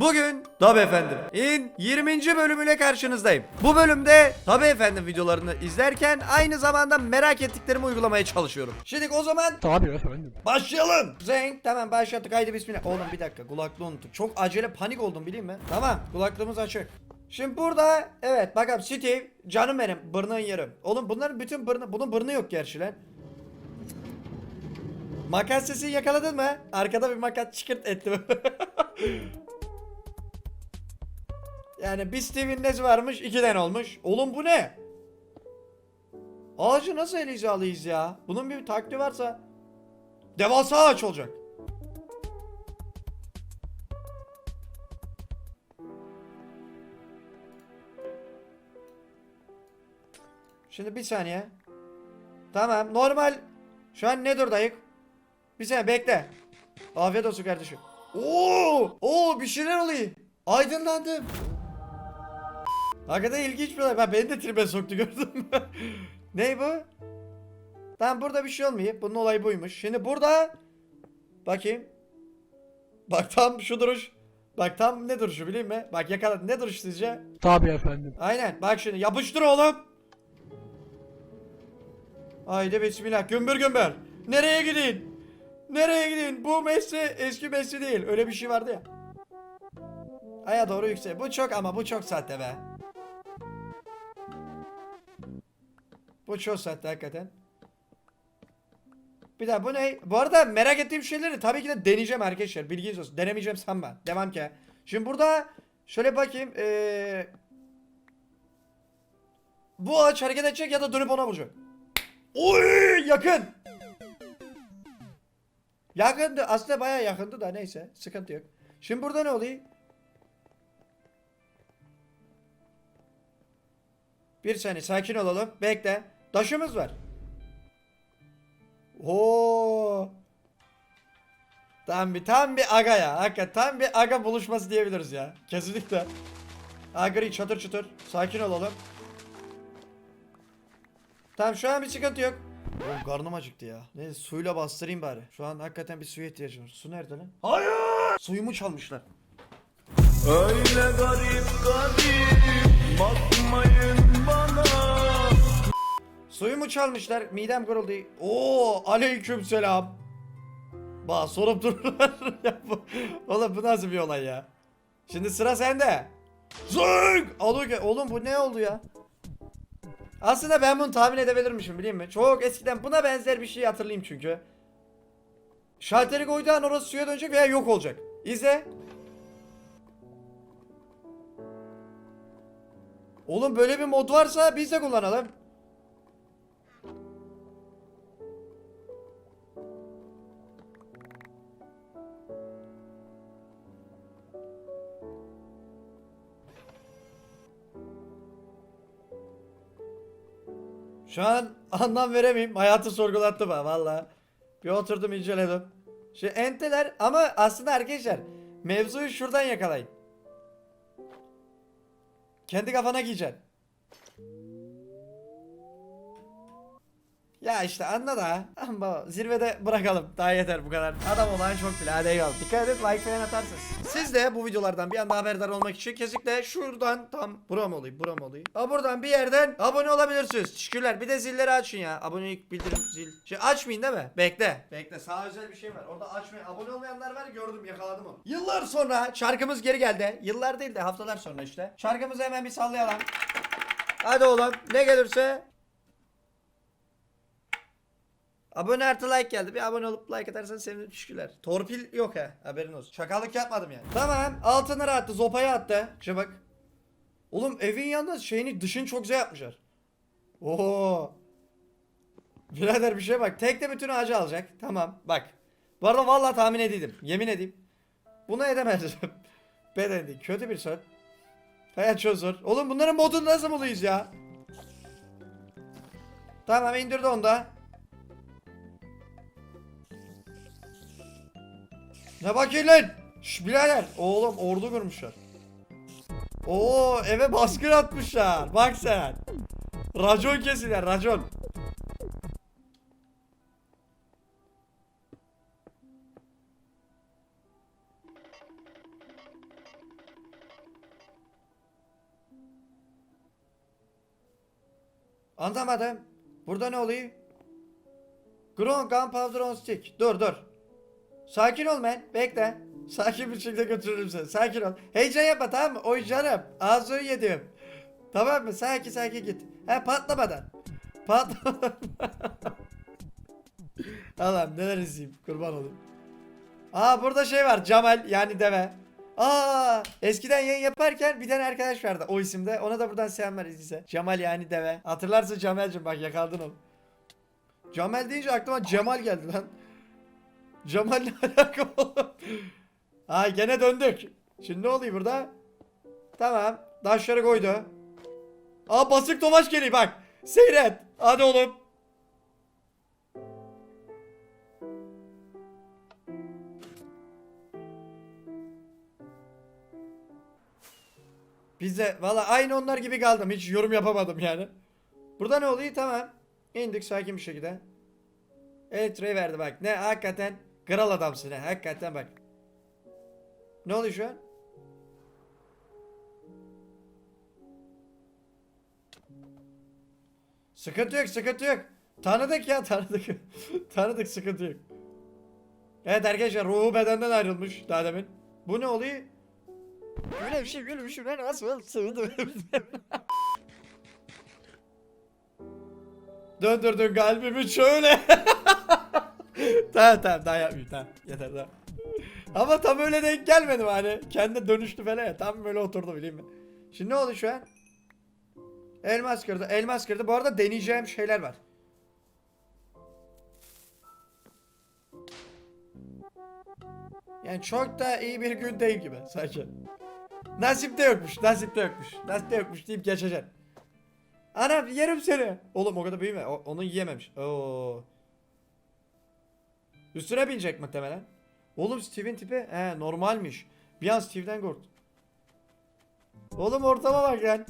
Bugün Tabi Efendim in 20. bölümüyle karşınızdayım. Bu bölümde Tabi Efendim videolarını izlerken aynı zamanda merak ettiklerimi uygulamaya çalışıyorum. Şimdi o zaman Tabii efendim. Başlayalım. Zenk tamam başlattık haydi bismillah. Oğlum bir dakika kulaklığı unuttuk. Çok acele panik oldum bileyim mi? Tamam kulaklığımız açık. Şimdi burada evet bakalım Steve canım benim bırnığın yerim. Oğlum bunların bütün bırnı bunun bırnı yok gerçi lan. Makas sesini yakaladın mı? Arkada bir makas çıkırt etti. yani bir Steve'in nesi varmış? iki olmuş. Oğlum bu ne? Ağacı nasıl el hizalıyız ya? Bunun bir taktiği varsa devasa ağaç olacak. Şimdi bir saniye. Tamam normal. Şu an ne durdayık? Bir saniye bekle. Afiyet olsun kardeşim. Oo! Oo bir şeyler oluyor. Aydınlandım. Hakikaten ilginç bir olay. Ben beni de tribe soktu gördün mü? ne bu? Tamam burada bir şey olmuyor. Bunun olayı buymuş. Şimdi burada bakayım. Bak tam şu duruş. Bak tam ne duruşu bileyim mi? Bak yakaladı. Ne duruş sizce? Tabii efendim. Aynen. Bak şimdi yapıştır oğlum. Haydi bismillah. Gümbür gümbür. Nereye gidin? Nereye gidin? Bu Messi eski Messi değil. Öyle bir şey vardı ya. Aya doğru yüksel. Bu çok ama bu çok sahte be. Bu çok sahte hakikaten. Bir daha bu ne? Bu arada merak ettiğim şeyleri tabii ki de deneyeceğim arkadaşlar. Bilginiz olsun. Denemeyeceğim sanma. Devam ki. Şimdi burada şöyle bakayım. Ee, bu ağaç hareket edecek ya da dönüp ona vuracak. Oy yakın. Yakındı. Aslında bayağı yakındı da neyse. Sıkıntı yok. Şimdi burada ne oluyor? Bir saniye sakin olalım. Bekle. Taşımız var. Oo. Tam bir tam bir aga ya. Hakikaten tam bir aga buluşması diyebiliriz ya. Kesinlikle. Agri çatır çatır. Sakin olalım. Tamam şu an bir sıkıntı yok. Oğlum karnım acıktı ya. Neyse suyla bastırayım bari. Şu an hakikaten bir suya ihtiyacım var. Su nerede lan? Hayır! Suyumu çalmışlar. Öyle garip garip bakmayın Suyumu çalmışlar. Midem kırıldı. Oo, aleyküm selam. Bak sorup dururlar. Oğlum bu nasıl bir olay ya? Şimdi sıra sende. Zıng! Oğlum, bu ne oldu ya? Aslında ben bunu tahmin edebilirmişim bileyim mi? Çok eskiden buna benzer bir şey hatırlayayım çünkü. Şalteri koyduğu an orası suya dönecek veya yok olacak. İzle. Oğlum böyle bir mod varsa biz de kullanalım. Şu an anlam veremeyim. Hayatı sorgulattı bana valla. Bir oturdum inceledim. Şu enteler ama aslında arkadaşlar mevzuyu şuradan yakalayın. Kendi kafana giyeceksin. Ya işte anla da ama zirvede bırakalım. Daha yeter bu kadar. Adam olan çok bile. Hadi eyvallah. Dikkat edin like falan atarsınız. Siz de bu videolardan bir anda haberdar olmak için kesinlikle şuradan tam buram olayım buram olayım. Ha buradan bir yerden abone olabilirsiniz. Teşekkürler. Bir de zilleri açın ya. Abonelik bildirim zil. Şey açmayın değil mi? Bekle. Bekle. Sağ özel bir şey var. Orada açmayın. Abone olmayanlar var gördüm yakaladım onu. Yıllar sonra şarkımız geri geldi. Yıllar değil de haftalar sonra işte. Şarkımızı hemen bir sallayalım. Hadi oğlum ne gelirse Abone artı like geldi. Bir abone olup like atarsan sevinirim. Teşekkürler. Torpil yok ha. Haberin olsun. Şakalık yapmadım yani. Tamam. Altınları attı. Zopayı attı. Şimdi bak. Oğlum evin yanında şeyini dışını çok güzel yapmışlar. Oo. Birader bir şey bak. Tek de bütün ağacı alacak. Tamam. Bak. Bu arada vallahi tahmin ediydim. Yemin edeyim. Bunu edemezdim. Beden değil. Kötü bir söz. Hayat çok zor. Oğlum bunların modunu nasıl buluyuz ya? Tamam indirdi onu Ne bakıyorsun lan? Şş birader. Oğlum ordu görmüşler. Oo eve baskın atmışlar. Bak sen. Racon kesiler racon. Anlamadım. Burada ne oluyor? Gron Gunpowder on Stick. Dur dur. Sakin ol men. Bekle. Sakin bir şekilde götürürüm seni. Sakin ol. Heyecan yapma tamam mı? Oy canım. Ağzını yedim. Tamam mı? Sakin sakin git. He patlamadan. Patlamadan. Allah'ım neler izleyeyim. Kurban olayım. Aa burada şey var. Cemal yani deve. Aa eskiden yayın yaparken bir tane arkadaş vardı o isimde. Ona da buradan selamlar izlese. Cemal yani deve. Hatırlarsın Cemal'cim bak yakaladın onu. Cemal deyince aklıma Cemal geldi lan. Cemal ne alaka oğlum? Aa gene döndük. Şimdi ne oluyor burada? Tamam. Taşları koydu. Aa basık tomaç geliyor bak. Seyret. Hadi oğlum. Biz de valla aynı onlar gibi kaldım. Hiç yorum yapamadım yani. Burada ne oluyor? Tamam. İndik sakin bir şekilde. Elektriği verdi bak. Ne hakikaten kral adamsın ha. Hakikaten bak. Ne oluyor şu an? Sıkıntı yok, sıkıntı yok. Tanıdık ya, tanıdık. tanıdık, sıkıntı yok. Evet arkadaşlar, ruhu bedenden ayrılmış daha demin. Bu ne oluyor? Böyle bir şey, böyle bir şey. Ben nasıl sığındım? Döndürdün kalbimi şöyle. tamam tamam daha yapmayayım tamam. Yeter tamam. Ama tam öyle denk gelmedim hani. Kendi dönüştü falan ya. Tam böyle oturdu bileyim mi? Şimdi ne oldu şu an? Elmas kırdı. Elmas kırdı. Bu arada deneyeceğim şeyler var. Yani çok da iyi bir gün değil gibi sanki. Nasipte yokmuş. Nasipte yokmuş. Nasipte yokmuş deyip geçeceksin. Anam yerim seni. Oğlum o kadar büyüme. O- onu yiyememiş. Oo. Üstüne binecek muhtemelen. Oğlum Steve'in tipi he normalmiş. Bir an Steve'den korktum. Oğlum ortama bak lan.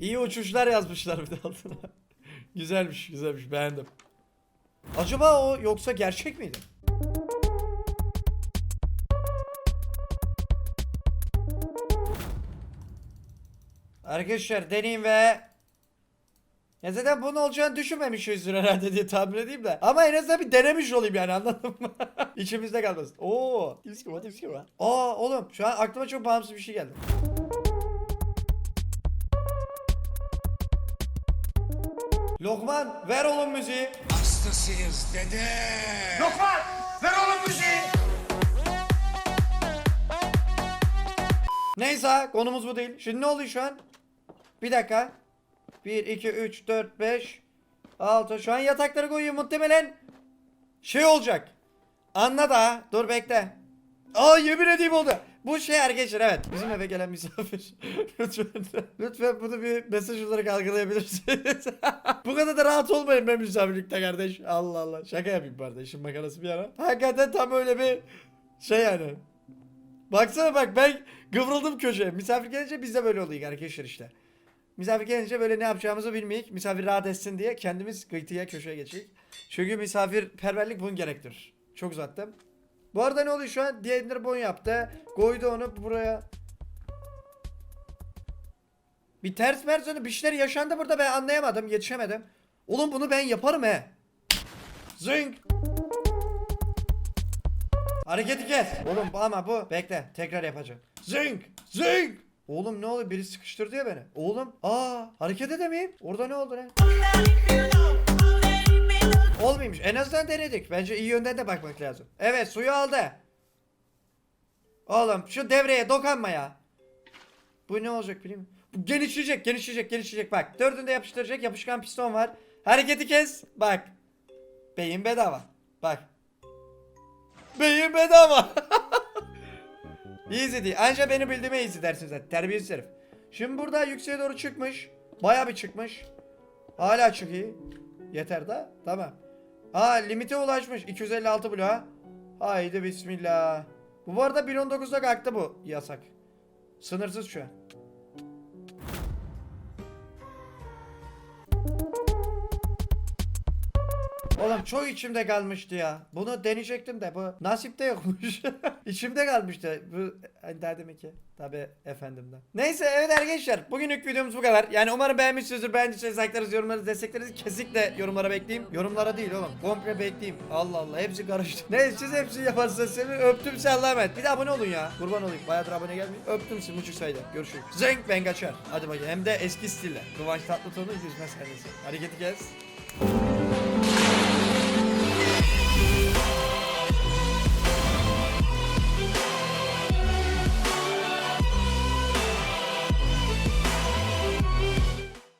İyi uçuşlar yazmışlar bir de altına. güzelmiş güzelmiş beğendim. Acaba o yoksa gerçek miydi? Arkadaşlar deneyin ve ya zaten bunun olacağını düşünmemişizdir herhalde diye tahmin edeyim de. Ama en azından bir denemiş olayım yani anladın mı? İçimizde kalmasın. Oo. Aa oğlum şu an aklıma çok bağımsız bir şey geldi. Lokman ver oğlum müziği. Hastasıyız dede. Lokman ver oğlum müziği. Neyse konumuz bu değil. Şimdi ne oluyor şu an? Bir dakika. 1, 2, 3, 4, 5, 6. Şu an yatakları koyuyor muhtemelen. Şey olacak. Anla da. Dur bekle. Aa yemin edeyim oldu. Bu şey arkadaşlar evet. Bizim eve gelen misafir. lütfen, lütfen bunu bir mesaj olarak algılayabilirsiniz. bu kadar da rahat olmayın ben misafirlikte kardeş. Allah Allah. Şaka yapayım. İşin makarası bir ara. Hakikaten tam öyle bir şey yani. Baksana bak ben kıvrıldım köşeye. Misafir gelince biz de böyle oluyor arkadaşlar işte. Misafir gelince böyle ne yapacağımızı bilmeyik. Misafir rahat etsin diye kendimiz kıytıya köşeye geçeyik. Çünkü misafirperverlik bunu gerektirir. Çok uzattım. Bu arada ne oluyor şu an? Diğer bon yaptı. Koydu onu buraya. Bir ters dönü bir şeyler yaşandı burada ben anlayamadım. Yetişemedim. Oğlum bunu ben yaparım he. Zing. Hareketi kes. Oğlum ama bu bekle tekrar yapacağım. Zing. Zing. Oğlum ne oluyor? Biri sıkıştırdı ya beni. Oğlum aa hareket edemeyim. Orada ne oldu lan? Olmuyormuş. En azından denedik. Bence iyi yönden de bakmak lazım. Evet suyu aldı. Oğlum şu devreye dokanma ya. Bu ne olacak bileyim. Bu genişleyecek, genişleyecek, genişleyecek. Bak dördünde yapıştıracak yapışkan piston var. Hareketi kes. Bak. Beyin bedava. Bak. Beyin bedava. easy değil. Anca beni bildiğime easy dersin zaten. Terbiyesiz herif. Şimdi burada yükseğe doğru çıkmış. Baya bir çıkmış. Hala çıkıyor. Yeter da. Tamam. Aa limite ulaşmış. 256 bloğa. Haydi bismillah. Bu arada 1.19'da kalktı bu yasak. Sınırsız şu an. Oğlum çok içimde kalmıştı ya. Bunu deneyecektim de bu nasipte yokmuş. içimde kalmıştı. Bu hani derdim ki. Tabi efendimden. Neyse evet arkadaşlar. Bugünlük videomuz bu kadar. Yani umarım beğenmişsinizdir. Beğendiyseniz like'larınızı, yorumlarınızı, desteklerinizi kesinlikle yorumlara bekleyeyim. Yorumlara değil oğlum. Komple bekleyeyim. Allah Allah. Hepsi karıştı. Neyse siz hepsini yaparsanız seni öptüm size Allah'a. Bir de abone olun ya. Kurban olayım. Bayağıdır abone gelmeyin. Öptüm sizi buçuk sayıda. Görüşürüz. Zenk ben kaçar. Hadi bakayım. Hem de eski stille. Kıvanç Tatlıtuğ'un yüzme sahnesi. Hareketi kes.